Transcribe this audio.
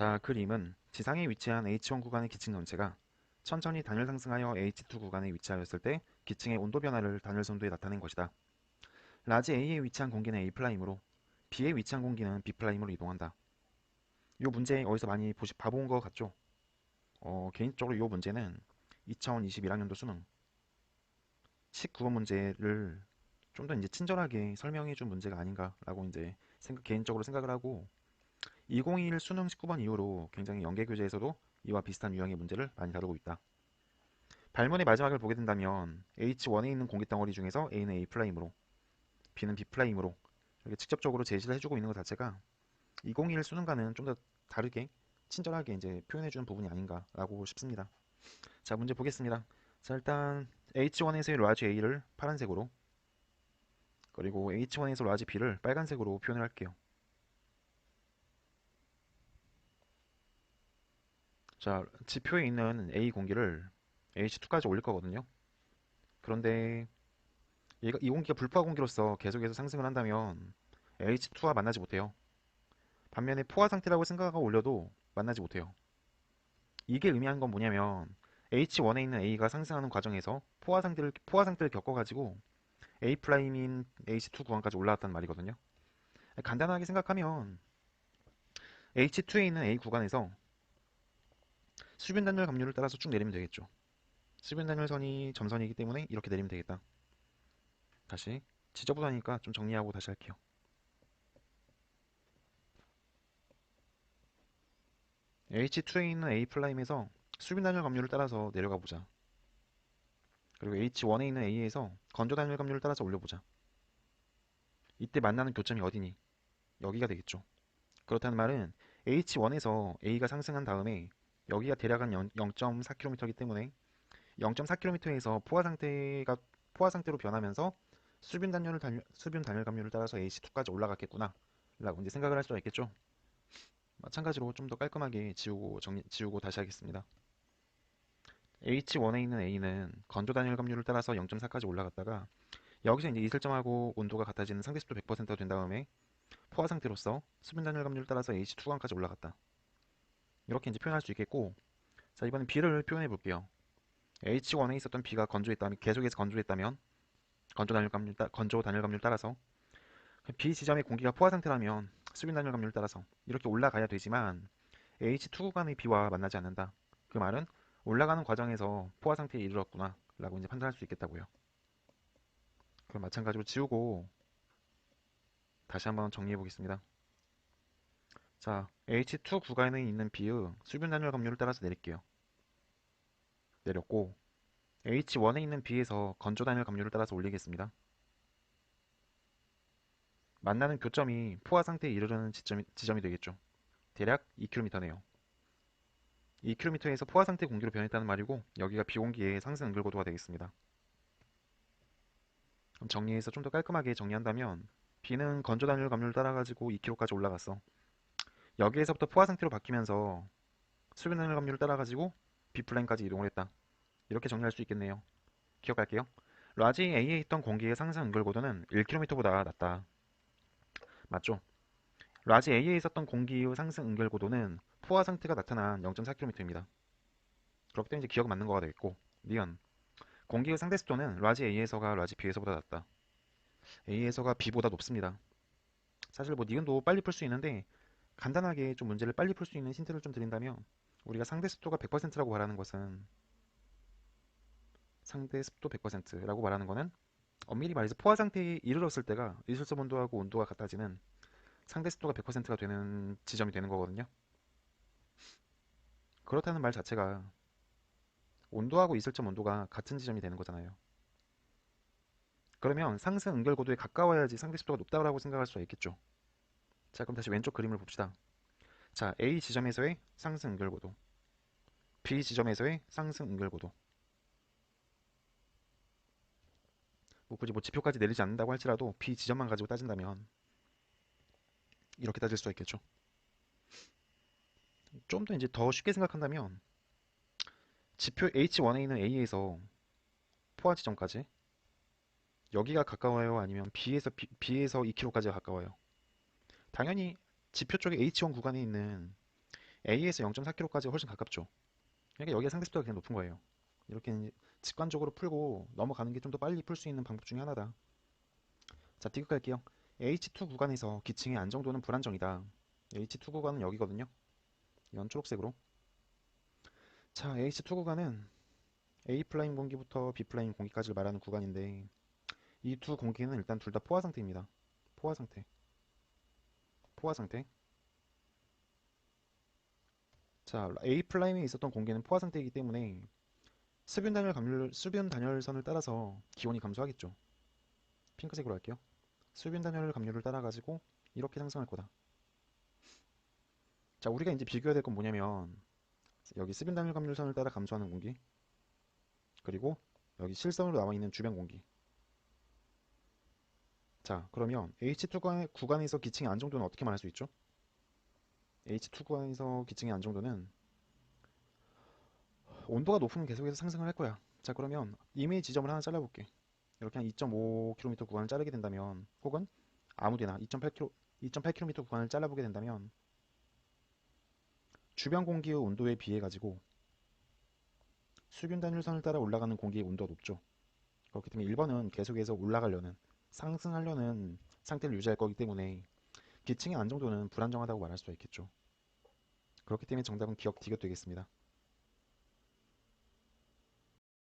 자, 그림은 지상에 위치한 H1 구간의 기층 전체가 천천히 단열 상승하여 H2 구간에 위치하였을 때 기층의 온도 변화를 단열 선도에 나타낸 것이다. 라지 A에 위치한 공기는 A'이므로 B에 위치한 공기는 B'으로 이동한다. 이 문제 어디서 많이 보시, 봐본 것 같죠? 어, 개인적으로 이 문제는 2021학년도 수능 19번 문제를 좀 더 이제 친절하게 설명해 준 문제가 아닌가라고 이제 생각, 개인적으로 생각을 하고 2021 수능 19번 이후로 굉장히 연계 교재에서도 이와 비슷한 유형의 문제를 많이 다루고 있다. 발문의 마지막을 보게 된다면 H1에 있는 공기 덩어리 중에서 A는 A'으로 B는 B'으로 이렇게 직접적으로 제시를 해주고 있는 것 자체가 2021 수능과는 좀 더 다르게 친절하게 이제 표현해주는 부분이 아닌가라고 싶습니다. 자 문제 보겠습니다. 자 일단 H1에서의 라지 A를 파란색으로 그리고 H1에서 라지 B를 빨간색으로 표현을 할게요. 자, 지표에 있는 A 공기를 H2까지 올릴 거거든요. 그런데 얘가 이 공기가 불포화 공기로서 계속해서 상승을 한다면 H2와 만나지 못해요. 반면에 포화 상태라고 생각하고 올려도 만나지 못해요. 이게 의미하는 건 뭐냐면 H1에 있는 A가 상승하는 과정에서 포화 상태를 포화 상태를 겪어가지고 A 프라임인 H2 구간까지 올라왔단 말이거든요. 간단하게 생각하면 H2에 있는 A 구간에서 수변 단열 감률을 따라서 쭉 내리면 되겠죠. 수변 단열선이 점선이기 때문에 이렇게 내리면 되겠다. 다시 지저분하니까 좀 정리하고 다시 할게요. H2에 있는 A 플라임에서 수변 단열 감률을 따라서 내려가 보자. 그리고 H1에 있는 A에서 건조 단열 감률을 따라서 올려보자. 이때 만나는 교점이 어디니? 여기가 되겠죠. 그렇다는 말은 H1에서 A가 상승한 다음에 여기가 대략 한 0.4km이기 때문에 0.4km에서 포화 상태가 포화 상태로 변하면서 수분 단열을 단열, 수분 단열 감률을 따라서 AC2까지 올라갔겠구나 라고 이제 생각을 할 수가 있겠죠. 마찬가지로 좀 더 깔끔하게 지우고 정리, 지우고 다시 하겠습니다. H1에 있는 A는 건조 단열 감률을 따라서 0.4까지 올라갔다가 여기서 이제 이슬점하고 온도가 같아지는 상대습도 100%가 된 다음에 포화 상태로서 수분 단열 감률을 따라서 H2강까지 올라갔다. 이렇게 이제 표현할 수 있겠고 자 이번엔 B를 표현해 볼게요. H1에 있었던 B가 건조했다면 계속해서 건조했다면 건조 단열 감률 따, 건조 단열 감률 따라서 B 지점의 공기가 포화 상태라면 수분 단열 감률 따라서 이렇게 올라가야 되지만 H2 구간의 B와 만나지 않는다. 그 말은 올라가는 과정에서 포화 상태에 이르렀구나 라고 이제 판단할 수 있겠다고요. 그럼 마찬가지로 지우고 다시 한번 정리해 보겠습니다. 자, H2 구간에 있는 B의 수분 단열 감률을 따라서 내릴게요. 내렸고 H1에 있는 B에서 건조 단열 감률을 따라서 올리겠습니다. 만나는 교점이 포화 상태에 이르르는 지점이, 지점이 되겠죠. 대략 2km네요. 2km에서 포화 상태 공기로 변했다는 말이고 여기가 비공기의 상승 연결고도가 되겠습니다. 정리해서 좀 더 깔끔하게 정리한다면 B는 건조 단열 감률을 따라가지고 2km까지 올라갔어. 여기에서부터 포화 상태로 바뀌면서 단열 감률을 따라가지고 B 플랜까지 이동을 했다. 이렇게 정리할 수 있겠네요. 기억할게요. 라지 A에 있던 공기의 상승 연결고도는 1km보다 낮다. 맞죠? 라지 A에 있었던 공기의 상승 응결고도는 포화 상태가 나타난 0.4km입니다. 그렇기 때문에 이제 기억 맞는 거가 되겠고 니은 공기의 상대 습도는 라지 A에서가 라지 B에서보다 낮다. A에서가 B보다 높습니다. 사실 뭐 니은도 빨리 풀 수 있는데 간단하게 좀 문제를 빨리 풀 수 있는 힌트를 좀 드린다면 우리가 상대 습도가 100%라고 말하는 것은 상대 습도 100%라고 말하는 것은 엄밀히 말해서 포화 상태에 이르렀을 때가 이슬점 온도하고 온도가 같아지는 상대 습도가 100%가 되는 지점이 되는 거거든요. 그렇다는 말 자체가 온도하고 이슬점 온도가 같은 지점이 되는 거잖아요. 그러면 상승 응결 고도에 가까워야지 상대 습도가 높다고 생각할 수가 있겠죠. 자, 그럼 다시 왼쪽 그림을 봅시다. 자, A 지점에서의 상승 응결고도 B 지점에서의 상승 응결고도 뭐 굳이 뭐 지표까지 내리지 않는다고 할지라도 B 지점만 가지고 따진다면 이렇게 따질 수가 있겠죠. 좀 더 이제 더 쉽게 생각한다면 지표 H1에 있는 A에서 포화 지점까지 여기가 가까워요? 아니면 B에서 B, B에서 2km까지가 가까워요? 당연히 지표 쪽에 H1 구간에 있는 A에서 0.4km까지 훨씬 가깝죠. 그러니까 여기에 상대 속도가 그냥 높은 거예요. 이렇게 직관적으로 풀고 넘어가는 게 좀 더 빨리 풀 수 있는 방법 중에 하나다. 자, 디귿 갈게요. H2 구간에서 기층의 안정도는 불안정이다. H2 구간은 여기거든요. 이건 초록색으로. 자, H2 구간은 A 플라임 공기부터 B 플라임 공기까지를 말하는 구간인데 이 두 공기는 일단 둘 다 포화 상태입니다. 포화 상태. 포화 상태. 자, A 플라임에 있었던 공기는 포화 상태이기 때문에 수변 단열 감률, 수변 단열선을 따라서 기온이 감소하겠죠. 핑크색으로 할게요. 수변 단열 감률을 따라 가지고 이렇게 상승할 거다. 자, 우리가 이제 비교해야 될 건 뭐냐면 여기 수변 단열 감률선을 따라 감소하는 공기 그리고 여기 실선으로 나와 있는 주변 공기 자, 그러면 H2 구간- 구간에서 기층의 안정도는 어떻게 말할 수 있죠? H2 구간에서 기층의 안정도는 온도가 높으면 계속해서 상승을 할 거야. 자, 그러면 이메일 지점을 하나 잘라볼게. 이렇게 한 2.5km 구간을 자르게 된다면, 혹은 아무데나 2.8km, 2.8km 구간을 잘라보게 된다면, 주변 공기의 온도에 비해 가지고 수균 단율선을 따라 올라가는 공기의 온도가 높죠. 그렇기 때문에 1번은 계속해서 올라가려는, 상승하려는 상태를 유지할 거기 때문에 기층의 안정도는 불안정하다고 말할 수가 있겠죠. 그렇기 때문에 정답은 기억 디귿 되겠습니다.